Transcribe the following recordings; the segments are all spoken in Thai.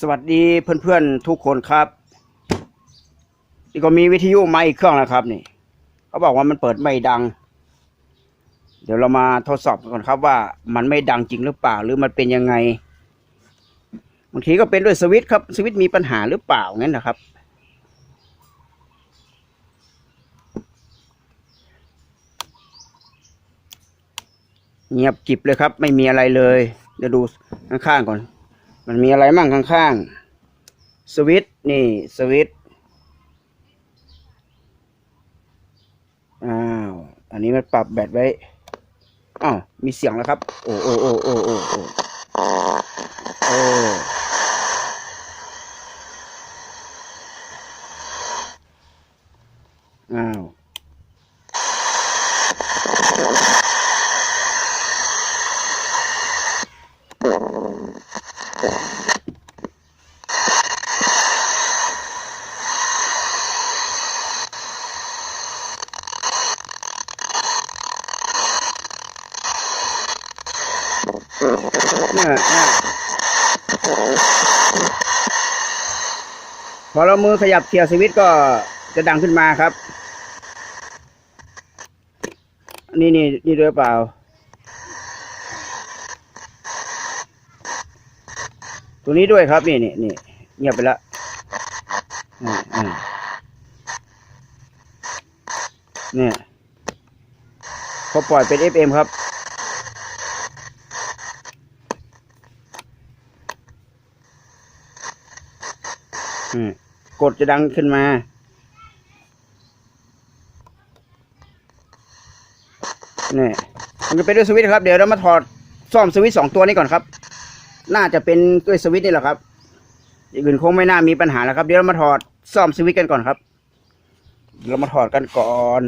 สวัสดีเพื่อนๆทุกคนครับ นี่ก็มีวิทยุมาอีกเครื่องแล้วครับ นี่เขาบอกว่ามันเปิดไม่ดัง เดี๋ยวเรามาทดสอบกันก่อนครับว่ามันไม่ดังจริงหรือเปล่า หรือมันเป็นยังไงบางทีก็เป็นด้วยสวิตช์ครับสวิตช์มีปัญหาหรือเปล่างั้นนะครับ เงียบกิบเลยครับ ไม่มีอะไรเลย เดี๋ยวดูข้างๆก่อน มันมีอะไรมั่งข้างๆ สวิตช์นี่ สวิตช์อ้าว อันนี้มันปรับแบตไว้อ้าวมีเสียงแล้วครับ โอ้โอ้โอ้โอ้โอ้โอ้โอ้อ้าว เนี่ยอะ พอเรามือขยับเคลียร์สวิตก็จะดังขึ้นมาครับ นี่นี่นี่ด้วยเปล่า ตัวนี้ด้วยครับ นี่นี่นี่เงียบไปแล้วอ่าอ่าเนี่ยพอปล่อยเป็น FM ครับ กดจะดังขึ้นมาเนี่ยมันจะเป็นด้วยสวิตช์ครับ เดี๋ยวเรามาถอดซ่อมสวิตช์สองตัวนี้ก่อนครับ น่าจะเป็นด้วยสวิตช์นี่แหละครับอย่างอื่นคงไม่น่ามีปัญหาแล้วครับ เดี๋ยวเรามาถอดซ่อมสวิตช์กันก่อนครับ เรามาถอดกันก่อน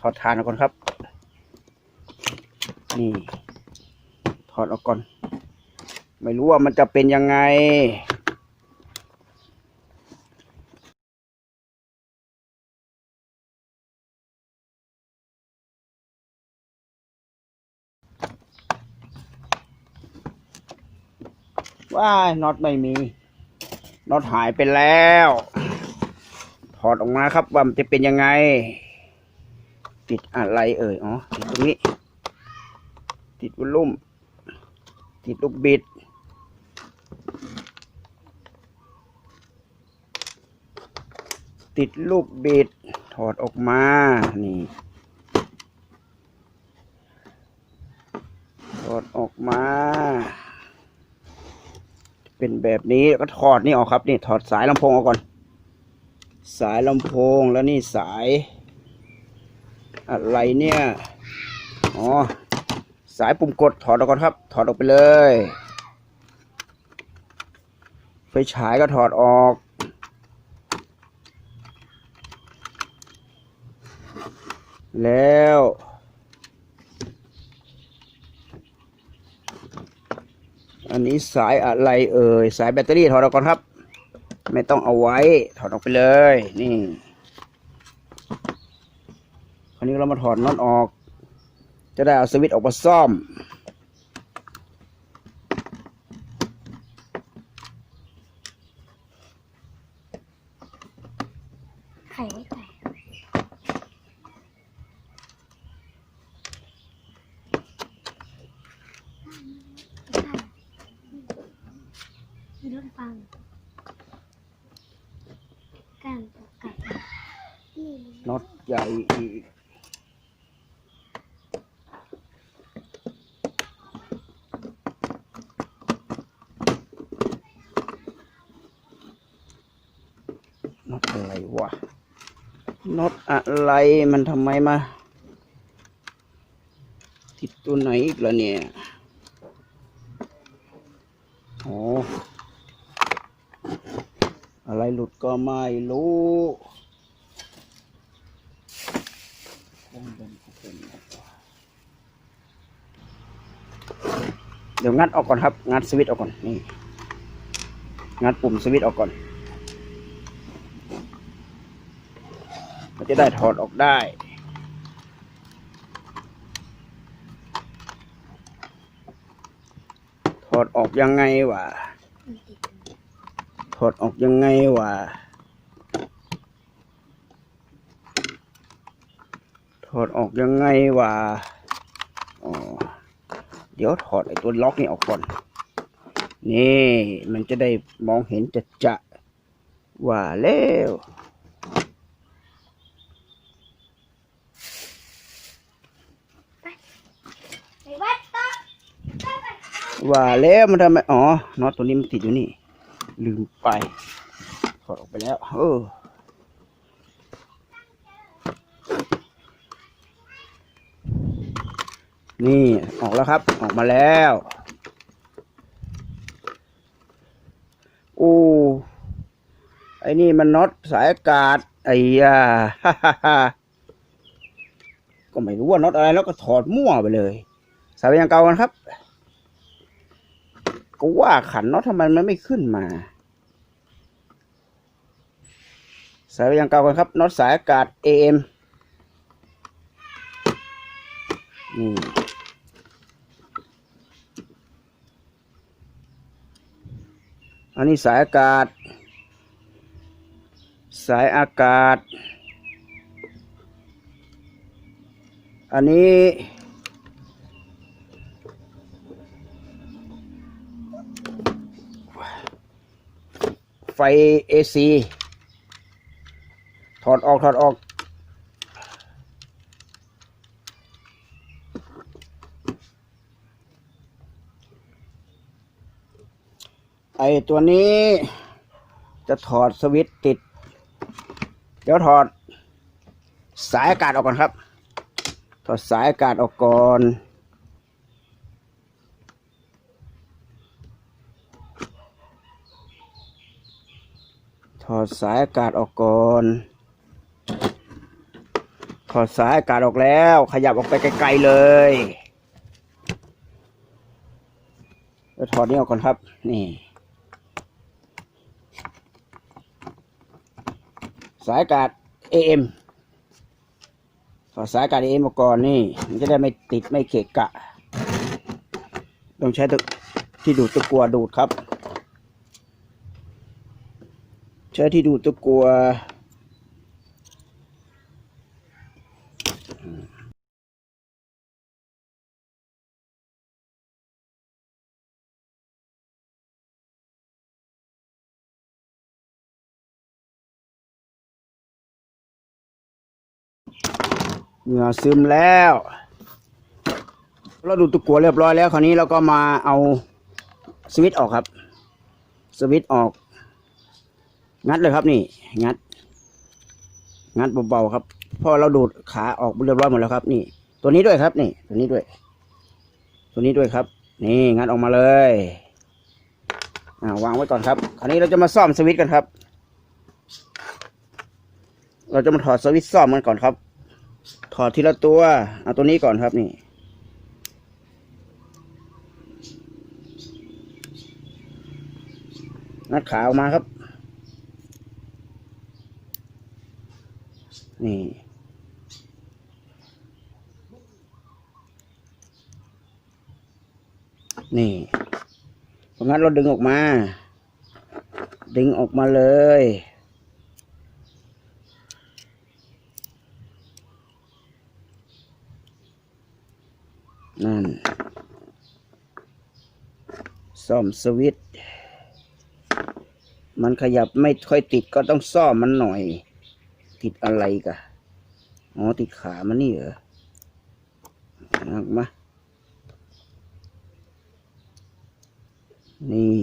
ถอดฐานออกก่อนครับ นี่ ถอดออกก่อน ไม่รู้ว่ามันจะเป็นยังไง ว้ายน็อตไม่มีน็อตหายไปแล้ว ถอดออกมาครับว่ามันจะเป็นยังไง ติดอะไรเอ่ยอ๋อติดตรงนี้ ติดวอลลุ่ม ติดลูกบิด ติดลูกบิด ถอดออกมา นี่ถอดออกมา เป็นแบบนี้แล้วก็ถอดนี่ออกครับนี่ถอดสายลำโพงออกก่อน สายลำโพงแล้วนี่สายอะไรเนี่ยอ๋อสายปุ่มกดถอดออกก่อนครับ ถอดออกไปเลย ไฟฉายก็ถอดออก แล้ว อันนี้สายอะไรเอ่ยสายแบตเตอรี่ถอดออกก่อนครับ ไม่ต้องเอาไว้ถอดออกไปเลย นี่คราวนี้เรามาถอดน็อตออก จะได้เอาสวิตช์ออกมาซ่อม ไข่ไม่แตก ฟังการประกาศนี่น็อตใหญ่อีกน็อตอะไรวะน็อตอะไรมันทำไมมา ติดตัวไหนอีกล่ะเนี่ย โอ้ อะไรหลุดก็ไม่รู้เดี๋ยวงัดออกก่อนครับ งัดสวิตช์ออกก่อน นี่ งัดปุ่มสวิตช์ออกก่อนมันจะได้ถอดออกได้ ถอดออกยังไงวะมันติด ถอดออกยังไงวะถอดออกยังไงวะอ๋อเดี๋ยวถอดไอ้ตัวล็อกนี่ออกก่อน นี่ มันจะได้มองเห็นจะจะว่าแล้วไปวัดต่อว่าแล้วมันทำไม อ๋อน็อตตัวนี้มันติดอยู่นี่ ลืมไป ถอดออกไปแล้ว เออนี่ออกแล้วครับ ออกมาแล้ว โอ้ไอ้นี่มันน็อตสายอากาศ ไอ้ยาก็ไม่รู้ว่าน็อตอะไรแล้วก็ถอดมั่วไปเลย สายยังเก่ากันครับ ก็ว่าขันน็อตทำไมมันไม่ขึ้นมา สายยังเก่ากันครับน็อตสายอากาศ AM นี่อันนี้สายอากาศ สายอากาศ อันนี้ ไฟเอซีถอดออกถอดออก ไอตัวนี้จะถอดสวิตติด เดี๋ยวถอดสายอากาศออกก่อนครับ ถอดสายอากาศออกก่อน ถอด สายอากาศออกก่อน ถอดสายอากาศออกแล้ว ขยับออกไปไกลๆเลยแล้วถอดนี่ออกก่อนครับ นี่ สายอากาศ AM ถอดสายอากาศ AM ออกก่อนนี่ มันจะได้ไม่ติดไม่เกะกะ ต้องใช้ตัวที่ดูดตะกัวดูดครับ ใช้ที่ดูดตะกัวเหงื่อซึมแล้ว เราดูตะกัวเรียบร้อยแล้ว คราวนี้เราก็มาเอาสวิตช์ออกครับ สวิตช์ออก งัดเลยครับนี่ งัด งัดเบาๆครับพอเราดูดขาออกเรียบร้อยหมดแล้วครับ นี่ ตัวนี้ด้วยครับ นี่ ตัวนี้ด้วย ตัวนี้ด้วยครับ นี่งัดออกมาเลยอ่าวางไว้ก่อนครับ คราวนี้เราจะมาซ่อมสวิตช์กันครับ เราจะมาถอดสวิตช์ซ่อมมันก่อนครับ ถอดทีละตัวเอาตัวนี้ก่อนครับนี่งัดขาออกมาครับ นี่ นี่เพราะงั้นเราดึงออกมา ดึงออกมาเลย นั่นซ่อมสวิตช์มันขยับไม่ค่อยติดก็ต้องซ่อมมันหน่อย ติดอะไรกะอ๋อติดขามันนี่เหรอนักมา นี่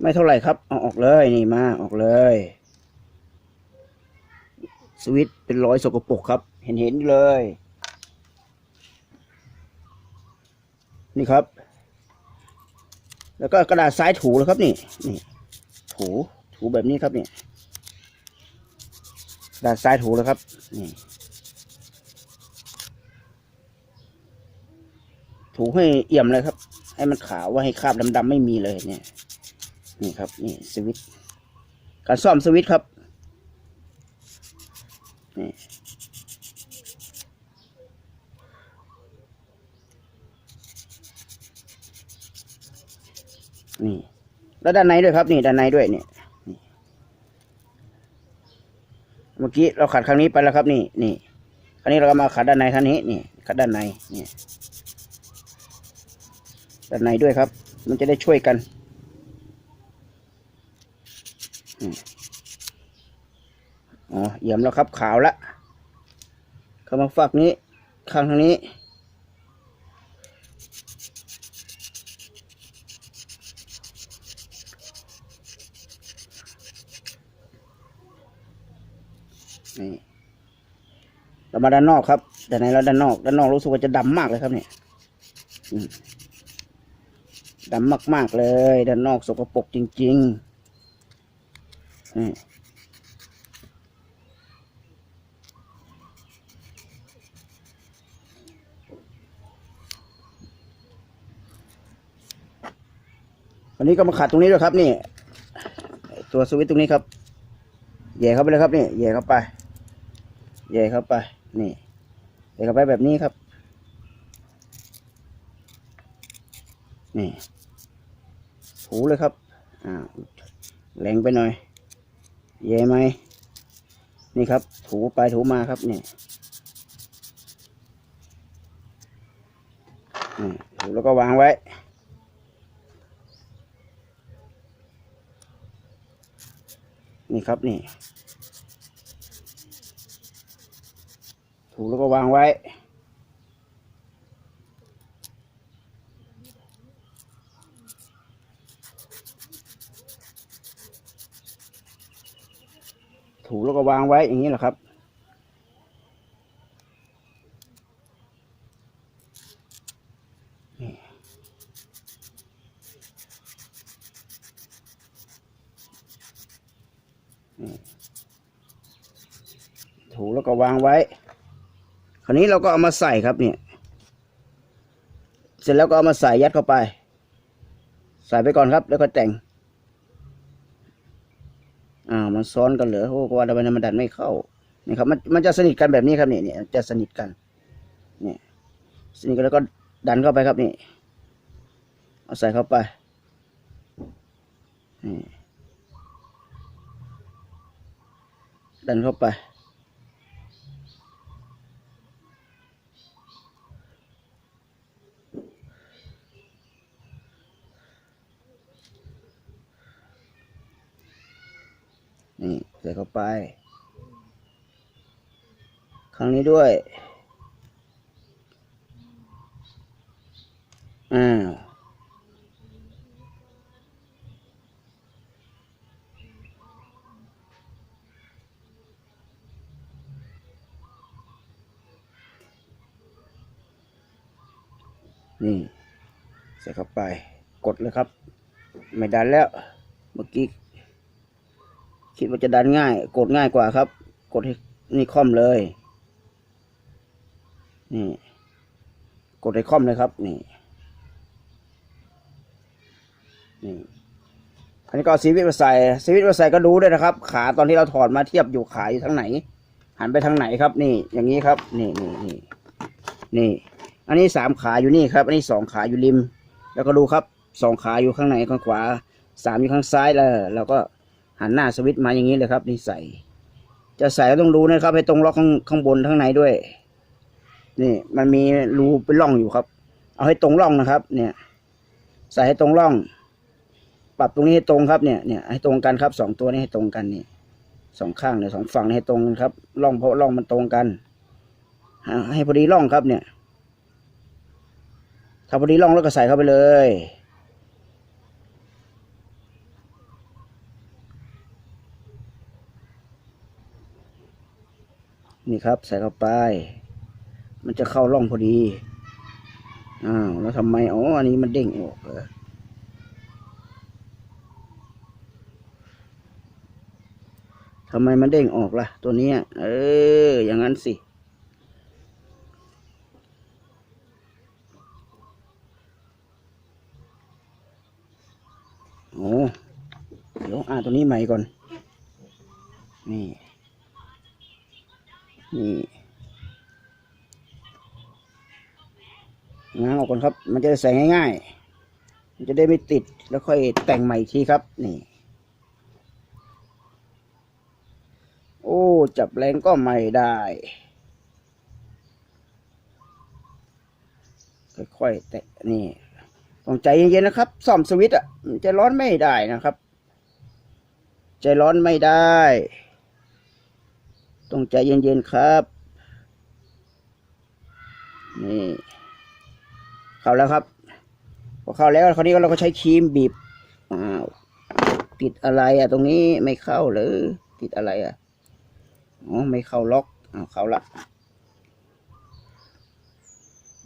ไม่เท่าไหร่ครับ เอาออกเลยนี่มา ออกเลย สวิตเป็นรอยสกปรกครับ เห็นเห็นเลย นี่ครับ แล้วก็กระดาษทรายถูแล้วครับนี่นี่ ถูถูแบบนี้ครับนี่กระดาษทรายถูแล้วครับนี่ถูให้เอี่ยมเลยครับ ให้มันขาวว่าให้คราบดำๆไม่มีเลยเนี่ย นี่ครับ นี่สวิตช์การซ่อมสวิตช์ครับนี่ แล้วด้านในด้วยครับ นี่ด้านในด้วยนี่เมื่อกี้เราขัดครั้งนี้ไปแล้วครับ นี่นี่ครั้งนี้เราก็มาขัดด้านในครั้งนี้นี่ขัดด้านในนี่ด้านในด้วยครับ มันจะได้ช่วยกันอ๋อเยี่ยมแล้วครับขาวละเข้ามาฝักนี้ข้างทางนี้ มาด้านนอกครับด้านในแล้วด้านนอก ด้านนอกรู้สึกว่าจะดำมากเลยครับเนี่ยอืมดำมาก ๆ เลย ด้านนอกสกปรกจริงๆวันนี้ก็มาขัดตรงนี้ด้วยครับ นี่ตัวสวิตช์ตรงนี้ครับแหย่เข้าไปเลยครับนี่แหย่เข้าไปแหย่เข้าไป นี่แหย่เข้าไปแบบนี้ครับ นี่ถูเลยครับ อ่าแรงไปหน่อยแย่ไหม นี่ครับ ถูไปถูมาครับนี่ถูแล้วก็วางไว้ นี่ครับนี่ ถูแล้วก็วางไว้ ถูแล้วก็วางไว้อย่างนี้แหละครับถูแล้วก็วางไว้ ราวนี้เราก็เอามาใส่ครับเนี่ย เสร็จแล้วก็เอามาใส่ยัดเข้าไป ใส่ไปก่อนครับ แล้วก็แต่ง อ่า มันซ้อนกันเหรอโอ้ก็ว่าทำไมมันดันไม่เข้า นี่ครับ มันมันจะสนิทกันแบบนี้ครับนี่เนี่ยจะสนิทกัน เนี่ย สนิทกันแล้วก็ดันเข้าไปครับนี่ เอาใส่เข้าไป นี่ ดันเข้าไป นี่ ใส่เข้าไป ครั้งนี้ด้วย อ่านี่ ใส่เข้าไป กดเลยครับ ไม่ดันแล้ว เมื่อกี้ คิดว่าจะดันง่าย กดง่ายกว่าครับ กดให้นี่คล่อมเลย นี่ กดให้คล่อมเลยครับ นี่ นี่ อันนี้ก็ซีวิตมาใส่ซีวิตมาใส่ก็ดูด้วยนะครับ ขาตอนที่เราถอดมาเทียบอยู่ขาอยู่ทางไหน หันไปทางไหนครับ นี่ อย่างนี้ครับ นี่นี่นี่นี่ อันนี้สามขาอยู่นี่ครับ อันนี้สองขาอยู่ริม แล้วก็ดูครับสองขาอยู่ข้างไหนข้างขวาสามอยู่ข้างซ้ายแล้วเราก็ หันหน้าสวิตช์มาอย่างนี้เลยครับ นี่ใส่ จะใส่ก็ต้องดูนะครับ ให้ตรงล็อกข้างข้างบนข้างในด้วย นี่มันมีรูเป็นร่องอยู่ครับ เอาให้ตรงร่องนะครับ เนี่ย ใส่ให้ตรงร่อง ปรับตรงนี้ให้ตรงครับเนี่ยเนี่ยให้ตรงกันครับสองตัวนี้ให้ตรงกันนี่สองข้างเนี่ยสองฝั่งนี่ให้ตรงกันครับร่องเพราะร่องมันตรงกันให้พอดีร่องครับเนี่ยถ้าพอดีร่องแล้วก็ใส่เข้าไปเลย นี่ครับ ใส่เข้าไป มันจะเข้าร่องพอดีอ้าวแล้วทำไมอ๋ออันนี้มันเด้งออกเออทำไมมันเด้งออกล่ะ ตัวนี้เออ อย่างนั้นสิ โอ้ เดี๋ยวอ่าตัวนี้ใหม่ก่อน นี่ นี่ง้างออกก่อนครับ มันจะใส่ง่ายๆ มันจะได้ไม่ติดแล้วค่อยแต่งใหม่ทีครับ นี่ โอ้ จับแรงก็ไม่ได้ ค่อยๆ แตะนี่ ต้องใจเย็นๆนะครับ ซ่อมสวิตช์อะมันจะร้อนไม่ได้นะครับ ใจร้อนไม่ได้ ต้องใจเย็นๆครับ นี่เข้าแล้วครับ พอเข้าแล้วคราวนี้เราก็ใช้ครีมบีบอ้าวติดอะไรอะ ตรงนี้ไม่เข้าหรือ ติดอะไรอะอ๋อไม่เข้าล็อกอ้าวเข้าละ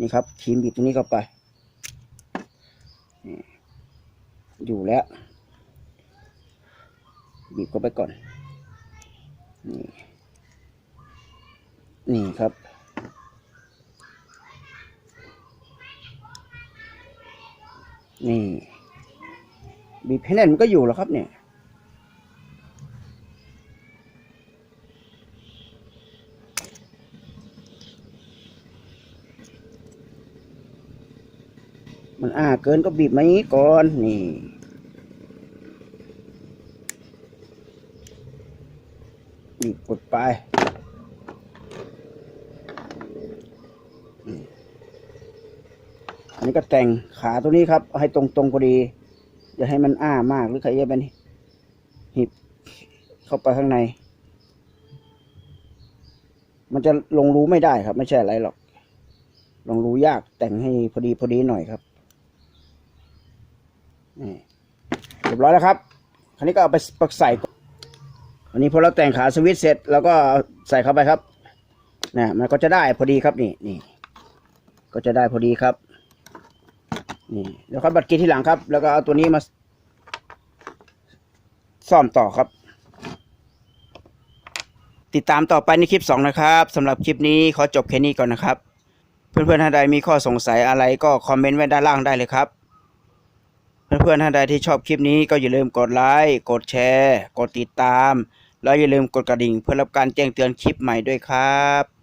นี่ครับครีมบีบตรงนี้เข้าไปนี่อยู่แล้ว บีบเข้าไปก่อนนี่ นี่ครับ นี่บีบให้แน่นมันก็อยู่แล้วครับเนี่ยมันอ้าเกินก็บีบมาอย่างนี้ก่อนนี่ บีบกดไปอืมอันนี้ ก็แต่งขาตัวนี้ครับ ให้ตรงตรงๆพอดี อย่าให้มันอ้ามากหรือใครจะเป็นหิบเข้าไปข้างใน มันจะลงรูไม่ได้ครับ ไม่ใช่อะไรหรอก ลงรูยากแต่งให้พอดีพอดีหน่อยครับนี่เรียบร้อยแล้วครับ คราวนี้ก็เอาไปปักใส่ก่อนอันนี้พอเราแต่งขาสวิตเสร็จเราก็ใส่เข้าไปครับนะมันก็จะได้พอดีครับนี่นี่ก็จะได้พอดีครับ นี่แล้วค่อยบัดกีที่หลังครับ แล้วก็เอาตัวนี้มาซ่อมต่อครับ ติดตามต่อไปในคลิปสองนะครับสำหรับคลิปนี้ขอจบแค่นี้ก่อนนะครับ เพื่อนๆท่านใดมีข้อสงสัยอะไรก็คอมเมนต์ไว้ด้านล่างได้เลยครับ เพื่อนๆท่านใดที่ชอบคลิปนี้ก็อย่าลืมกดไลค์กดแชร์ กดติดตาม แล้วอย่าลืมกดกระดิ่งเพื่อรับการแจ้งเตือนคลิปใหม่ด้วยครับ